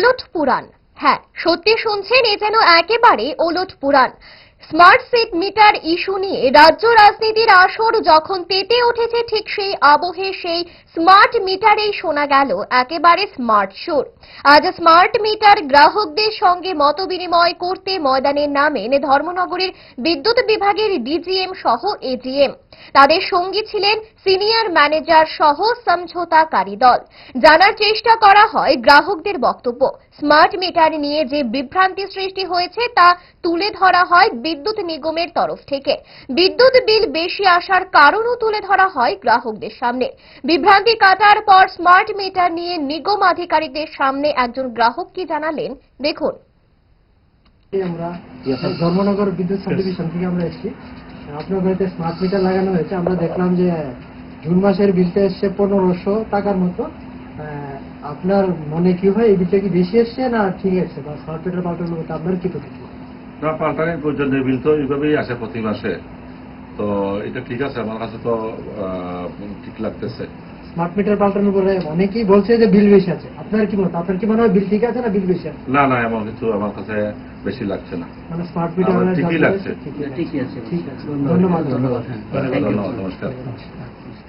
ওলট পুরাণ। হ্যাঁ সত্যি শুনছেন, এ যেন একেবারে ওলট পুরাণ। স্মার্ট সিট মিটার ইস্যু নিয়ে রাজ্য রাজনীতির আসর যখন পেতে উঠেছে ঠিক সেই আবহে সেই স্মার্ট মিটারেই শোনা গেল একেবারে স্মার্ট সুর। আজ স্মার্ট মিটার গ্রাহকদের সঙ্গে মতবিনিময় করতে ময়দানে নামেন ধর্মনগরের বিদ্যুৎ বিভাগের ডিজিএম সহ এজিএম তাদের সঙ্গী ছিলেন সিনিয়র ম্যানেজার সহ সমঝোতাকারী দল। জানার চেষ্টা করা হয় গ্রাহকদের বক্তব্য। স্মার্ট মিটার নিয়ে যে বিভ্রান্তি সৃষ্টি হয়েছে তা তুলে ধরা হয় বিদ্যুৎ নিগমের তরফ থেকে। বিদ্যুৎ বিল বেশি আসার কারণও তুলে ধরা হয় গ্রাহকদের সামনে। বিভ্রান্তি কাটার পর স্মার্ট মিটার নিয়ে নিগম আধিকারিকদের সামনে একজন গ্রাহক কি জানালেন দেখুন। আমরা ধর্মনগর বিদ্যুৎ সাবডিভিশন থেকে আমরা এসেছি। আপনার বাড়িতে স্মার্ট মিটার লাগানো হয়েছে। আমরা দেখলাম যে জুন মাসের বিলটা এসছে পনেরোশো টাকার মতো। আপনার মনে কি হয়, এই বিলটা কি বেশি এসছে না ঠিক আছে? বা স্মার্ট মিটার পাল্টানোর মতো আপনার কি প্রতিক্রিয়া? না পাল্টানি পর্যন্ত বিল তো এইভাবেই আসে প্রতি মাসে। তো এটা ঠিক আছে, আমার কাছে তো ঠিক লাগতেছে। স্মার্ট মিটার পাল্টানোর পরে অনেকেই বলছে যে বিল বেশি আছে। আপনার কি মত আপনার কি মনে হয় বিল ঠিক আছে না বিল বেশি আছে? না না এমন কিছু আমার কাছে বেশি লাগছে না। মানে স্মার্ট মিটার ঠিকই লাগছে। ঠিকই আছে। ঠিক আছে। ধন্যবাদ। ধন্যবাদ। ধন্যবাদ নমস্কার।